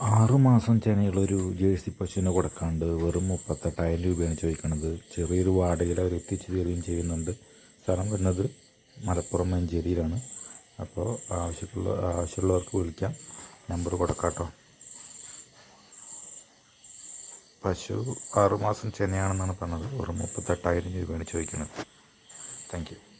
ആറുമാസം ചെനയുള്ളൊരു ജേഴ്സി പശുവിനെ കൊടുക്കാണ്ട് വെറും മുപ്പത്തെട്ടായിരം രൂപയാണ് ചോദിക്കുന്നത് ചെറിയൊരു വാടകയിൽ അവർ എത്തിച്ചു തരികയും ചെയ്യുന്നുണ്ട്. സ്ഥലം വരുന്നത് മലപ്പുറം മഞ്ചേരിയിലാണ്. അപ്പോൾ ആവശ്യമുള്ള ആവശ്യമുള്ളവർക്ക് വിളിക്കാം. നമ്പർ കൊടുക്കാട്ടോ. പശു ആറുമാസം ചെനയാണെന്നാണ് പറഞ്ഞത്. വെറും മുപ്പത്തെട്ടായിരം രൂപയാണ് ചോദിക്കുന്നത് താങ്ക് യു